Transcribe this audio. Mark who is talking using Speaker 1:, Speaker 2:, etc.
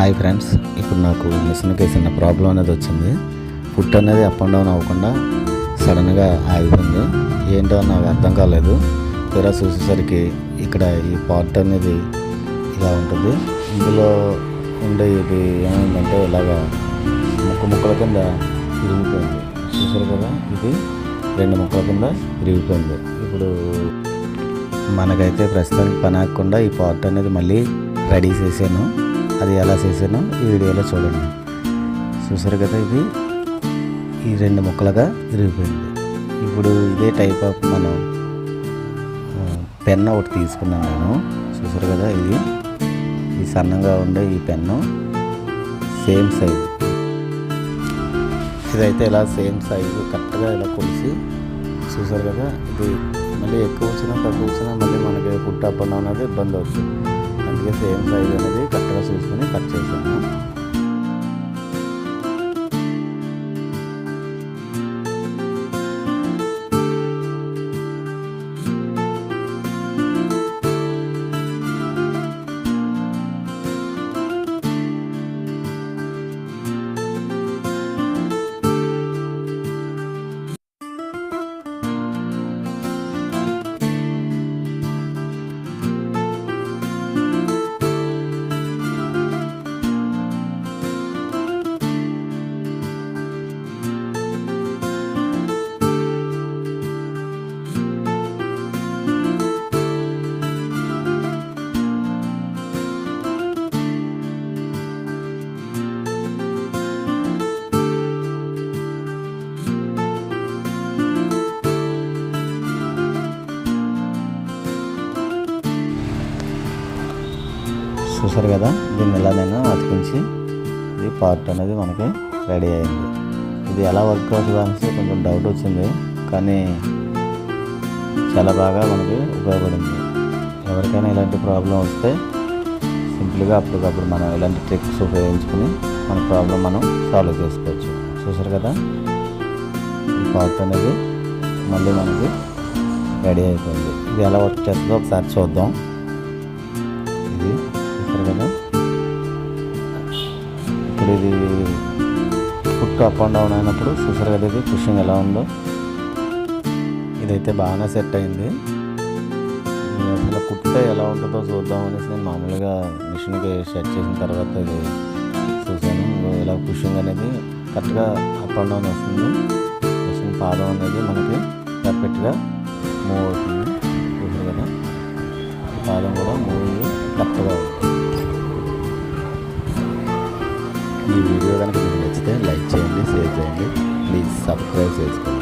Speaker 1: Hi friends ఇప్పుడు నాకు మిషన్కి చిన్న ప్రాబ్లం అనేది వచ్చింది. ఫుట్ అనేది అప్ అండ్ డౌన్ అవ్వకుండా సడన్గా ఆగిపోయింది. ఏంటో నాకు అర్థం కాలేదు. తీరా చూసేసరికి ఇక్కడ ఈ పార్ట్ అనేది ఇలా ఉంటుంది. ఇందులో ఉండే ఇది ఏమైందంటే ఇలాగా ముక్క ముక్కల కింద విరిగిపోయింది. చూసారు కదా ఇది రెండు ముక్కల కింద విరిగిపోయింది. ఇప్పుడు మనకైతే ప్రస్తుతానికి పని ఆగకుండా ఈ పార్ట్ అనేది మళ్ళీ రెడీ చేశాను అది ఎలా చేశానో ఈ వీడియోలో చూడండి. చూసారు కదా ఇది? ఈ రెండు ముక్కలుగా విరిగిపోయింది ఇప్పుడు ఇదే టైప్ ఆఫ్ మనం పెన్ ఒకటి తీసుకున్నాను నేను. చూసారు కదా ఇది? ఈ సన్నంగా ఉండే ఈ పెన్ను. సేమ్ సైజు ఇదైతే ఇలా సేమ్ సైజు కరెక్ట్గా ఇలా కొలిసి చూసారు కదా ఇది? మళ్ళీ ఎక్కువ వచ్చినా తక్కువ వచ్చినా మళ్ళీ మనకి పుట్ట అప్పడం అనేది ఇబ్బంది అవుతుంది. అందుకే సేమ్ సైజ్ అనేది కరెక్ట్గా చూసుకొని కట్ చేశాను. చూసారు కదా దీన్ని ఇలా నేను అతికించి ఇది పార్ట్ అనేది మనకి రెడీ అయింది. ఇది ఎలా వర్క్ అవుతుంది అనేసి కొంచెం డౌట్ వచ్చింది కానీ చాలా బాగా మనకి ఉపయోగపడింది. ఎవరికైనా ఇలాంటి ప్రాబ్లం వస్తే సింపుల్గా అప్పటికప్పుడు మనం ఇలాంటి ట్రిక్స్ ఉపయోగించుకుని మన ప్రాబ్లం మనం సాల్వ్ చేసుకోవచ్చు. చూసారు కదా ఈ పార్ట్ అనేది మళ్ళీ మనకి రెడీ అయిపోయింది. ఇది ఎలా వర్క్ చేస్తుందో ఒకసారి చూద్దాం. ఇప్పుడు ఇది ఫుట్ అప్ అండ్ డౌన్ అయినప్పుడు చూసారు కదా ఇది ఫిషింగ్ ఎలా ఉందో ఇదైతే బాగానే సెట్ అయింది. అసలు కుట్టే ఎలా ఉంటుందో చూద్దాం అనేసి నేను మామూలుగా మిషన్కి సెట్ చేసిన తర్వాత ఇది చూసాను ఇలా పుషింగ్ అనేది కరెక్ట్గా అప్ అండ్ డౌన్ వస్తుంది. మిషన్ పాదం అనేది మనకి పర్ఫెక్ట్గా మూవ్ అవుతుంది. చూసారు కదా? పాదం కూడా మూవ్ కరెక్ట్గా ఈ వీడియో కనుక మీకు నచ్చితే లైక్ చేయండి షేర్ చేయండి. ప్లీజ్ సబ్స్క్రైబ్ చేసుకోండి.